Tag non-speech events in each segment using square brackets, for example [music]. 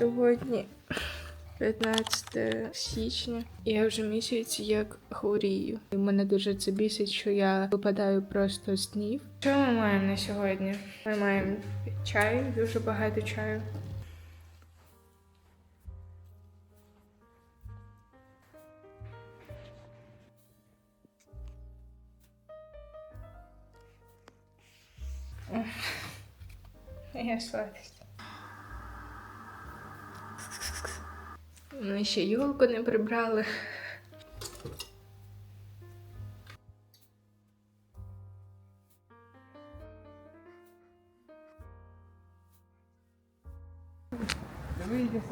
Сьогодні 15 січня. Я вже місяць як хворію. І мене дуже це бісить, що я випадаю просто з днів. Що ми маємо на сьогодні? Ми маємо чай, дуже багато чаю. Я сладость. Ми ще йолку не прибрали. Вийде.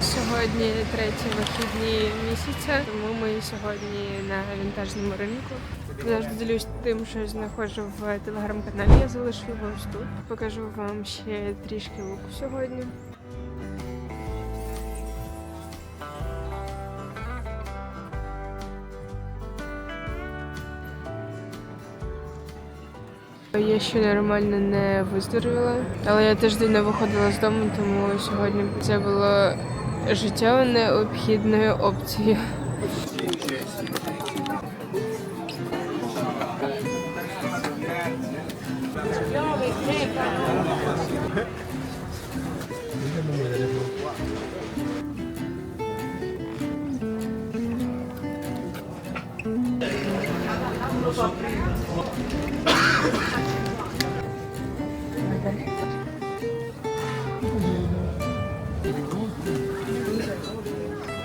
Сьогодні треті вихідні місяця, тому ми сьогодні на вінтажному ринку. Завжди ділюсь тим, що знаходжу в телеграм-каналі. Я залишу його тут. Покажу вам ще трішки луку сьогодні. Я ще нормально не виздоровіла, але я тиждень не виходила з дому, тому сьогодні це було життєво необхідною опцією.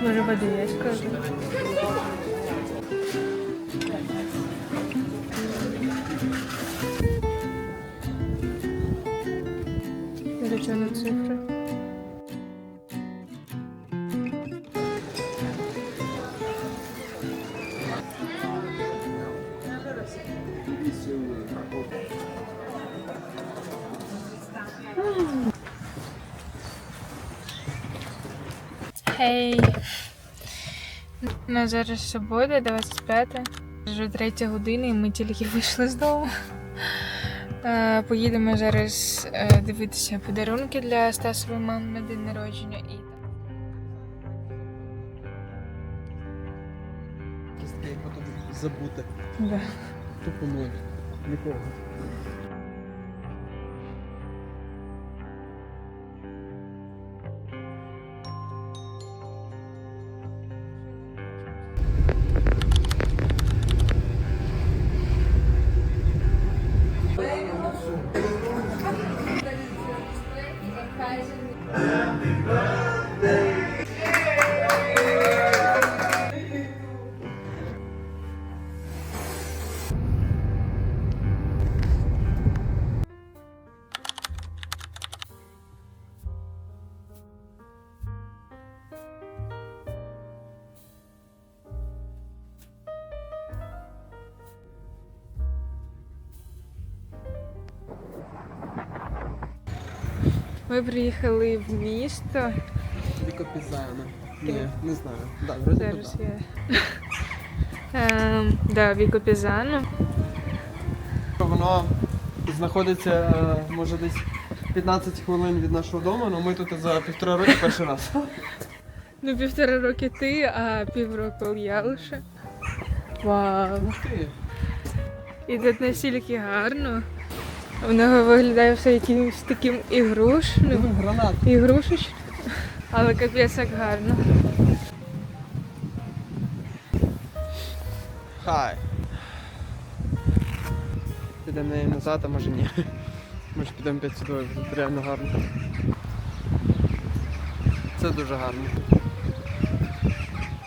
Може, води є, скажу. Хей. Ну, зараз субота, 25. Вже третя година, і ми тільки вийшли з дому. Е, Поїдемо зараз е, дивитися подарунки для Стасової мами на день народження і Кістки потім забути. да. Тупо ноль. Нікого. Ми приїхали в місто. Вікопізана. Ні, не знаю. Да, вроді би Зараз да. я. Ем, да, Віко Пізано. Воно знаходиться, е, може, десь 15 хвилин від нашого дому, але ми тут за півтора року перший раз. [laughs] Ну, півтора роки ти, а півроку я лише. Вау. Ух ти. І тут настільки гарно. Воно виглядає все якимось таким ігрушним. Ну, Гранат. Ігрушечним. Але капець як гарно. Хай. Підемо неї назад, а може ні. Може підемо п'ять сюди, реально гарно. Це дуже гарно.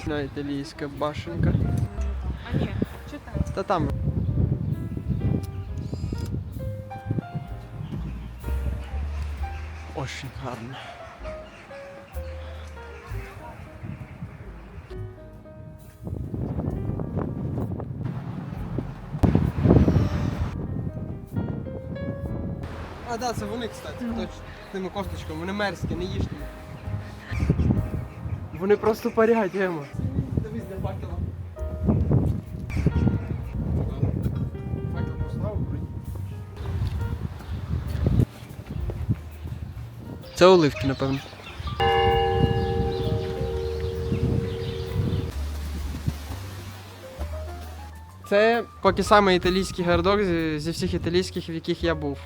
На італійська башенка. А ні, що там? Та там. Очень гарно. А, да, це вони, кстати, точно. З тими косточками, вони мерзкі, не їж ними. Вони просто парять, Ема. Це оливки, напевно. Це поки саме італійський гардок зі, зі всіх італійських, в яких я був.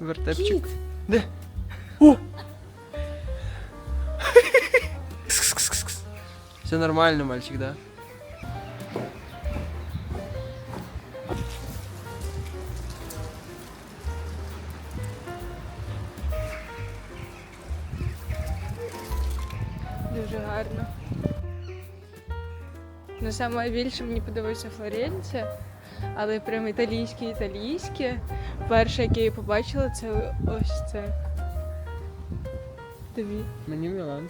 Вертепчик. Де? О! Все нормально, мальчик, да? Ну, саме більше мені подобається Флоренція, але прям італійське італійське. Перше, яке я побачила, це ось це. Тобі. Мені Мілан.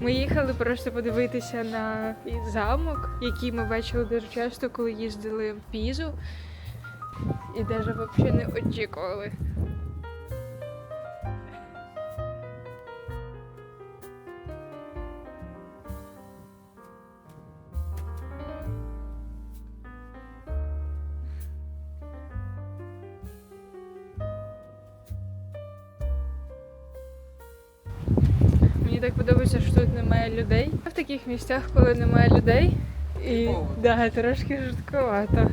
Ми їхали просто подивитися на замок, який ми бачили дуже часто, коли їздили в Пізу. І навіть взагалі не очікували. Мені так подобається, що тут немає людей. В таких місцях, коли немає людей, і да, трошки жорстковато.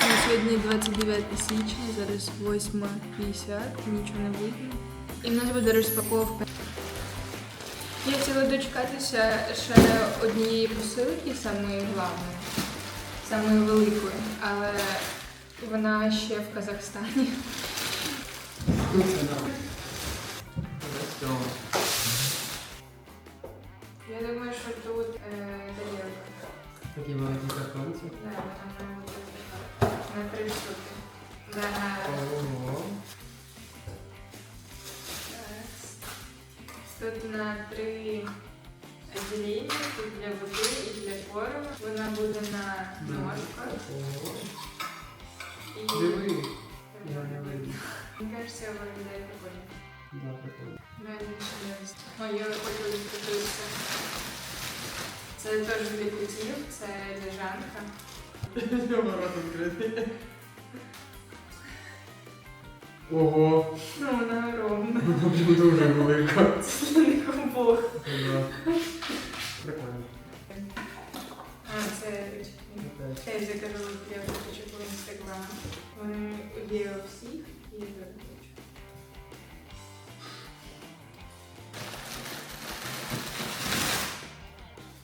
На сьогодні 29 січня, зараз 8.50, нічого не видно. І в нас буде розпаковка. Я хотіла дочекатися ще однієї посилки, самої головної, самої великої, але вона ще в Казахстані. Я думаю, що тут е. Такі великі картонці. Да, вона має бути на три штуки. Ого. Тут на три відділення, тут для води і для творогу. Вона буде на ножках. І... Диви. Я не видно. Мені кажется, виглядає прикольно. Да, прикольно. Далі ще є. Моє хочу відкритися. Це теж для котів, це лежанка. Ворот відкритий. Ого. Ну, вона. Вона дуже велика. Це для обох. Прикольно. А, це ручки. Я закажу я хочу по інстаграм. Вони є у всіх і хочу.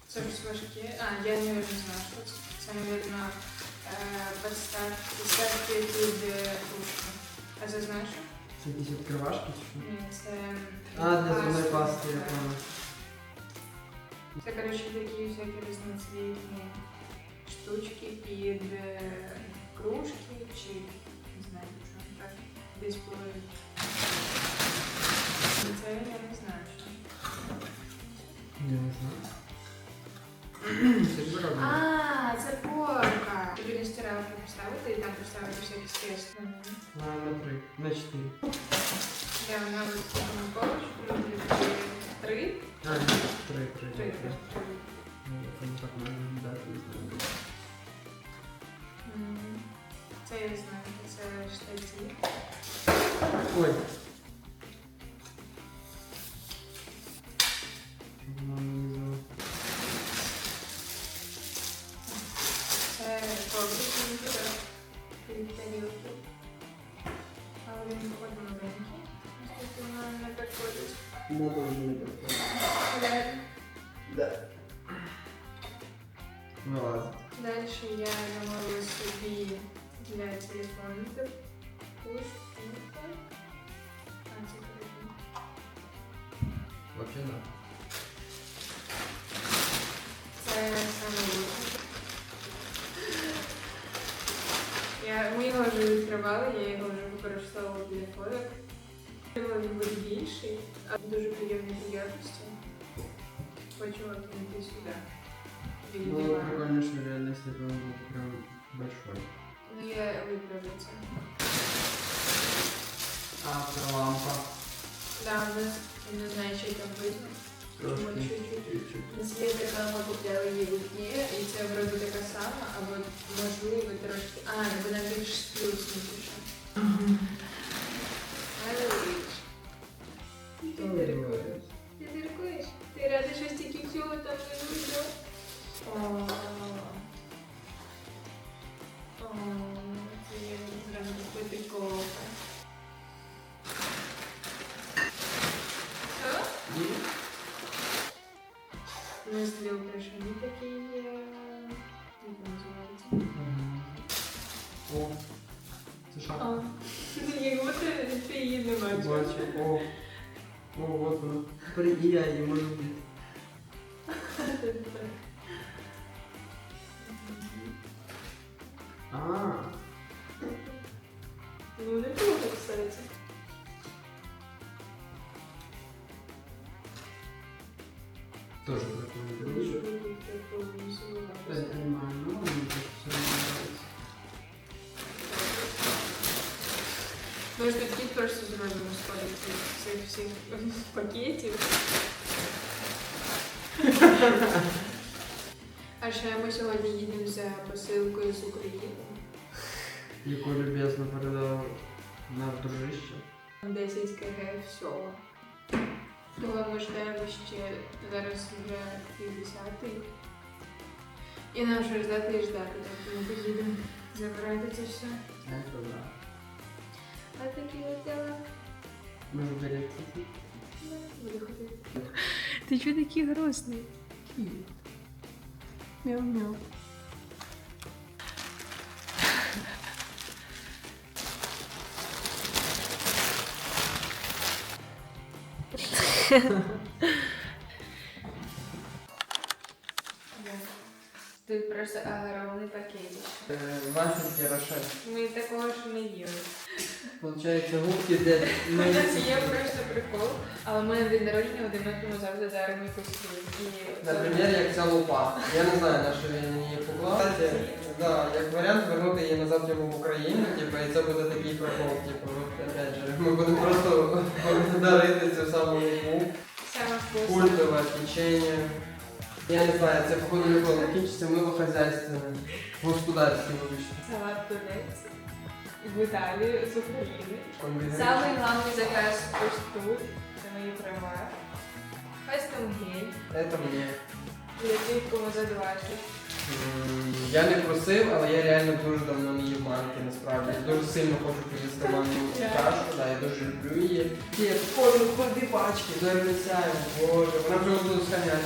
Це ж важке. А, я не знаю, що це. Це, мабуть, подставки, під ручку. А це знаєш? що? Це якісь відкривашки чи що? Ні, це... А, для зубної паста, пасти, я так. понял. Це, коротше, такі всякі різноцвітні штучки під е, кружки чи не знаю, що так десь були. Це я не знаю, що. Я не знаю. Це ж зробили. А, це порка. На стиралку поставити і там поставити всякі скрести. На, на три. На чотири. Я на цьому три. Три, три. Три. Ну, так маю виглядати, не знаю. Це я знаю, це штаті. Ой. Вообще да. Це саме лучше. Я, ми його вже відкривали, я його вже використовувала для фоток. Він буде більший, а дуже приємної якості. Хочу кинути сюди. Было Відео. прикольно, что реально, если бы он был прям большой. Ну, я виправлю це. Автолампа. Да, у нас, я не знаю, чи там видно. Нас є така, ми її Ікеа, і це вроде така сама, або можливо трошки. А, вона більш сплюснутіша. А, Ну, не круто, кстати. тоже прикольно. Нічого такого не Я сумніваюся. понимаю, ну, мне так всё нравится. Може, тут просто зробимо сходити з цих всіх пакетів. А ще ми сьогодні їдемо за посилкою з України. яку любезно передав наш дружище. 10 кг всього. Того ми ждаємо ще зараз вже 50-й. І нам ще ждати і ждати, тобто ми поїдемо забирати це все. Это да. А такі от дела. Мы выберем Ну, Буду ходити. Ти чого такий грустний? Мяу-мяу. Тут просто огромний пакетик. Вафельки Рошен. Ми такого ж не їли. Получается, губки для... У нас є просто прикол, але ми на день народження один одному завжди даримо якусь. І Наприклад, як ця лупа. Я не знаю, на що він її поклав. Да, як варіант вернути її назад йому в Україну, типу, і це буде такий прикол, типу, от, опять же, ми будемо просто дарити цю саму лупу. саме вкусне. Культове печенье. Я не знаю, це походу ніколи не кінчиться, ми в господарстві, вибачте. Салат тунець в Італії з України. Комбінуючи. Самий головний заказ ось тут. Це мої права. Кастом гель Это мне. для тих, кому за 20. М, Я не просив, але я реально дуже давно не їв манки, насправді. Я дуже сильно хочу поїсти манну кашу, да, я дуже люблю її. Є кожен ходи пачки, зарницяю, боже, вона вже буде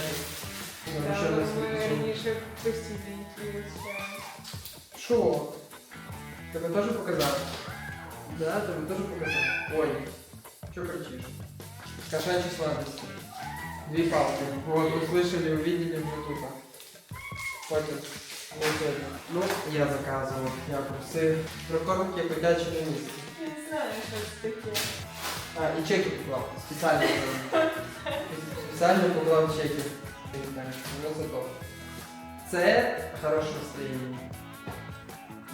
Та, Ми раніше постійно якісь. Що? Тебе теж показати? Да, тебе теж показати. Ой, що кричиш? Кошачьи сладости. Две палки. Вот, услышали, увидели в ютубах. Хватит. Вот это. Ну, я заказывал, я просив. Прокормки котячі на місці. Я не знаю, що це таке. А, і чеки поклав. Спеціально. поклав. Спеціально поклав [laughs] чеки. Ти не знаєш, воно за то. Це хороше настроєння.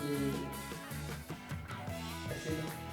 І... Спасибо.